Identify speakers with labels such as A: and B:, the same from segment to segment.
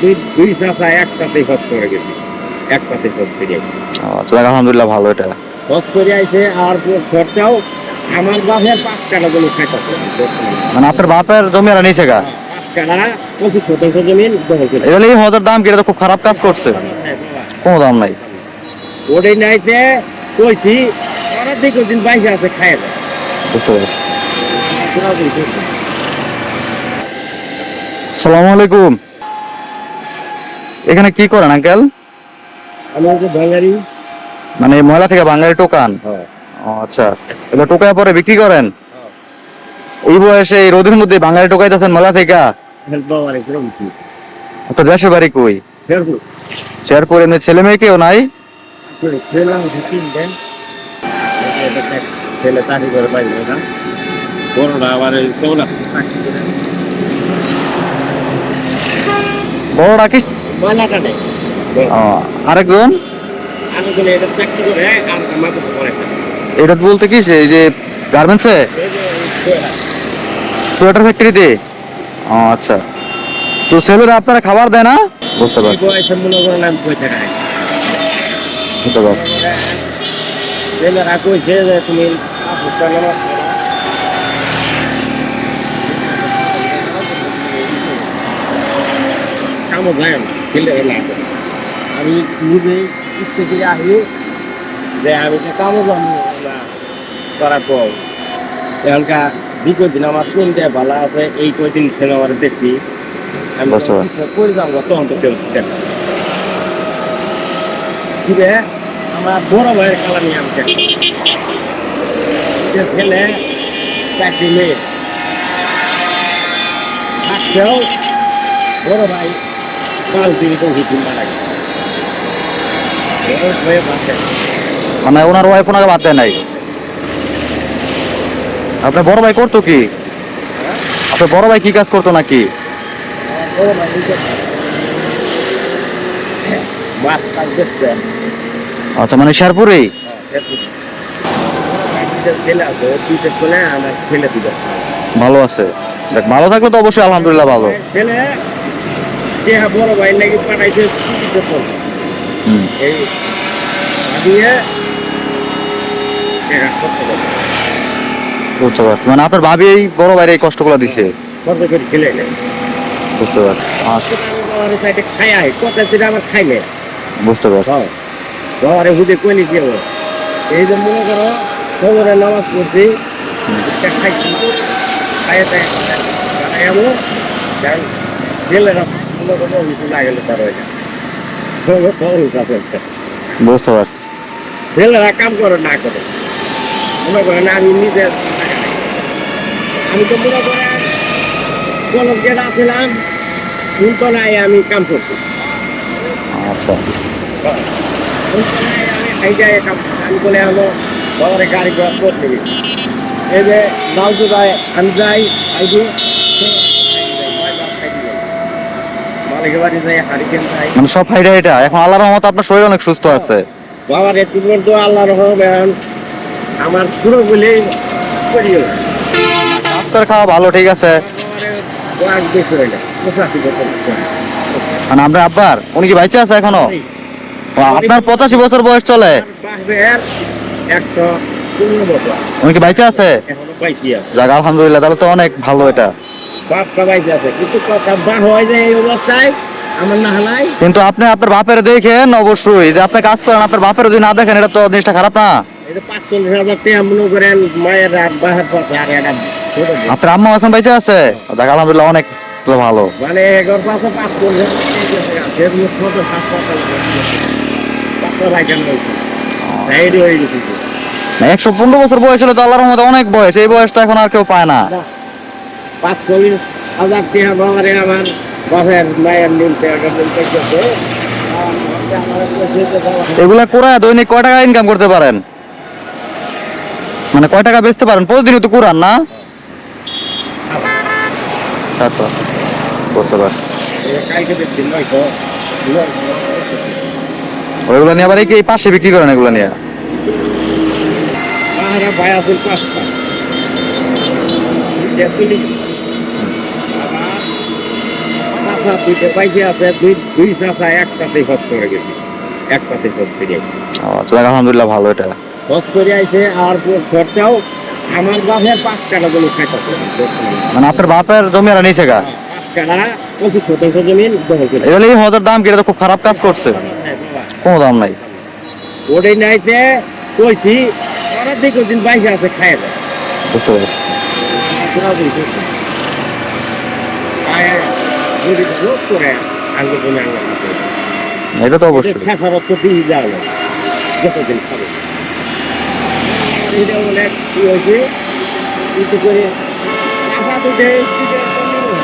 A: দুই দুই চাচা একসাথে খোঁজ করে গেছি। একসাথে খোঁজ করে
B: যাক, আলহামদুলিল্লাহ ভালো এটা।
A: খোঁজ করে আইছে আর সরটাও আমার বাপের পাঁচ কাটা জমি খাইতেছে।
B: মানে আপনার বাপের জমি আর নিচে গা?
A: পাঁচ কাটা পঁচিশ শতাংশ জমি দখল করে।
B: এগুলো এই হজার দাম কি? এটা তো খুব খারাপ কাজ করছে। কোনো দাম নাই।
A: ওটাই নাইতে কইছি ওরা দেখো দিন বাইশে আছে
B: বুঝতে পারছি। সালামু আলাইকুম। এখানে কি করেন আঙ্কেল মানে ময়লা থেকে বাঙালি টোকান?
A: হ্যাঁ।
B: আচ্ছা। এগুলো টোকায় পরে বিক্রি করেন? এই বয়সে এই রোদের মধ্যে বাঙালি টোকাইতেছেন ময়লা থেকে? আপনার দেশের বাড়ি কই? শেয়ার করে এমনি ছেলে মেয়ে কেউ নাই?
A: ছেলে করে আবার এই চৌলা চাকরি
B: কি
A: নেই
B: আরেকজন
A: এটা চাকরি করে আর মাথা করে
B: এটা বলতে কি যে গার্মেন্টসে সোয়েটার। ফ্যাক্টরিতে ও আচ্ছা। তো ছেলেরা আপনারা খাবার দেয় না বুঝতে পারছি। বুঝতে পারছি।
A: তুমি আমি নিজে ইচ্ছে করে আসি যে আমি তো কামও জানি না করার পর এখনকার দ্বিতীয় দিন আমার কোনটা ভালো আছে এই কয়দিন ছেলে আমার দেখবি আমি। করে যাব তখন তো কেউ দেখ আমার বড় ভাইয়ের কালা নিয়ে আমি দেখি যে ছেলে চাকরি মেয়ে থাকতেও বড় ভাই
B: মানে ওনার ওয়াইফ ওনাকে বাদ দেয় নাই? আপনার বড় ভাই করতো কি? আপনার বড় ভাই কি কাজ করতো নাকি? আচ্ছা মানে
A: দিল
B: ভালো আছে। দেখ, ভালো থাকলে তো অবশ্যই আলহামদুলিল্লাহ ভালো।
A: ছেলে যে বড় ভাই নাকি পাঠাইছে করছে
B: হুম
A: এই দিয়ে
B: বুঝতে পারছি মানে আপনার ভাবি এই বড় ভাইয়ের এই কষ্টগুলো দিছে
A: কষ্ট করে খেলে
B: বুঝতে পারছি আচ্ছা
A: খাই আই কত দিন আমার খাই নেই
B: বুঝতে পারছি
A: হ্যাঁ বাবারে হুদে কইলি কি হবে এই যে মনে করো খবরে নামাজ পড়ছি খাইছি খাইয়ে তাই বানাই ছেলেরা
B: বুঝতে পারছি।
A: ছেলেরা কাম করে না করে। মনে করেন আমি নিজে আমি তো মনে করেন কলম যেটা ছিলাম ফুলতলায় আমি কাম করছি।
B: আচ্ছা।
A: ফুলতলায় আমি কাম আমি বলে হলো বাবারে গাড়ি ঘোড়া করে নিবি এই যে যায় আমি যাই আইডি বাড়ি যাই হারিকেন যাই
B: মানে সব এখন আল্লাহর রহমত আপনার শরীর অনেক সুস্থ আছে।
A: বাবার এত তো আল্লাহ রহমান আমার পুরো বলে করিও
B: কাজ করে খাওয়া ভালো ঠিক আছে। মানে আপনার আব্বার উনি কি বাইচে আছে এখনও? আপনার পঁচাশি বছর বয়স চলে। উনি কি বাইচে আছে?
A: আছে।
B: যাক আলহামদুলিল্লাহ তাহলে তো অনেক ভালো এটা।
A: আছে। কিন্তু কথা হয় যে এই অবস্থায় আমার না হালাই।
B: কিন্তু আপনি আপনার বাপের দেখেন অবশ্যই। যে আপনি কাজ করেন আপনার বাপের যদি না দেখেন এটা তো জিনিসটা খারাপ না।
A: এই পাঁচচল্লিশ হাজার টাকা মনে করেন মায়ের আর বাহার পাশে আর একটা
B: আপনার আম্মা এখন বাইচে আছে? আলহামদুলিল্লাহ অনেক তো ভালো।
A: মানে এগারো পাশে পাঁচচল্লিশ হাজার হাসপাতাল
B: একশো পনেরো বছর বয়স হলে তো আল্লাহর মধ্যে অনেক বয়স। এই বয়স তো এখন আর কেউ পায় না
A: পাঁচচল্লিশ হাজার টাকা বাবারে আমার বাপের মায়ের গেছে।
B: এগুলা করে দৈনিক কয় টাকা ইনকাম করতে পারেন? মানে কয় টাকা বেচতে পারেন? প্রতিদিনই তো কুরান না? আচ্ছা ওইগুলো নিয়ে আবার এই কি পাশে বিক্রি করেন এগুলো নিয়ে?
A: ভাই আসুন পাঁচটা। চাষা দুইটা পাইছে আছে দুই দুই চাষা একসাথে খরচ করে গেছি। একসাথে খরচ করে
B: আলহামদুলিল্লাহ ভালো এটা।
A: খরচ করে আইছে আর সরটাও আমার বাপের পাঁচ কাটা জমি খাইতেছে
B: মানে আপনার বাপের জমি আর নিচে গা?
A: পাঁচ কাটা পঁচিশ শতাংশ জমি দখল করে।
B: এগুলো এই হজের দাম কি এটা তো খুব খারাপ কাজ করছে। কোনো দাম নাই।
A: ওটাই নাইতে কইছি ওরা দেখো দিন বাইশে আছে খাই দেয়।
B: বুঝতে পারছি।
A: করে
B: এটা তো অবশ্যই।
A: খেসারত তো দিয়ে দেওয়া যায় যতদিন খাবে এটা বলে কি হয়েছে? কিন্তু করে চাষা তো দেয় কিন্তু একটা মেয়ে।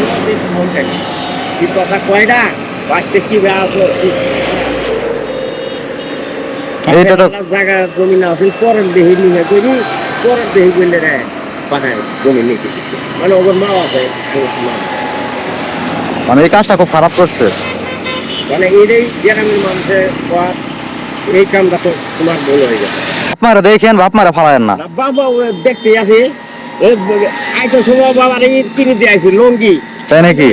A: এবার দেখি মন থাকে। কি কথা কয় না? বাঁচতে কি জায়গা জমি না আছে পরের দেহি নিয়ে করি পরের দেহি করলে রে পাঠায় জমি নিয়ে মানে ওদের মা আছে
B: মানে এই কাজটা খুব খারাপ করছে?
A: মানে এটাই গ্রামের মানুষের এই কামটা তো তোমার ভুল হয়ে গেছে।
B: আপনারা দেখেন বাপ মারা ফালায়েন না।
A: বাবা দেখতে আসি আইতো সময় বাবার এই কিনে দিয়ে আইছি লঙ্গি।
B: তাই নাকি?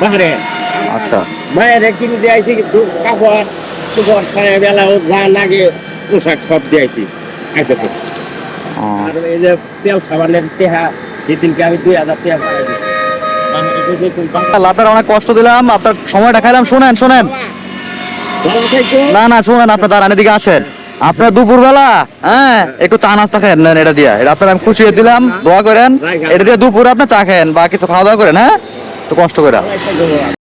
A: বাহারে।
B: আচ্ছা।
A: মায়ের কিনে দিয়ে কিন্তু কাপড় ছায়া বেলা ও যা লাগে পোশাক সব দিয়ে তো।
B: ও,
A: আর এই যে তেল সাবানের টেহা সেদিনকে আমি দুই হাজার টেহা
B: আপনার অনেক কষ্ট দিলাম আপনার সময়টা খাইলাম। শুনেন শুনেন। না না শুনেন আপনার দাঁড়ান এদিকে আসেন। আপনার দুপুর বেলা হ্যাঁ একটু চা নাস্তা খেন নেন এটা দিয়ে। এটা আপনার আমি খুশি দিলাম দোয়া করেন। এটা দিয়ে দুপুরে আপনি চা খেন বা কিছু খাওয়া দাওয়া করেন হ্যাঁ? একটু কষ্ট করে।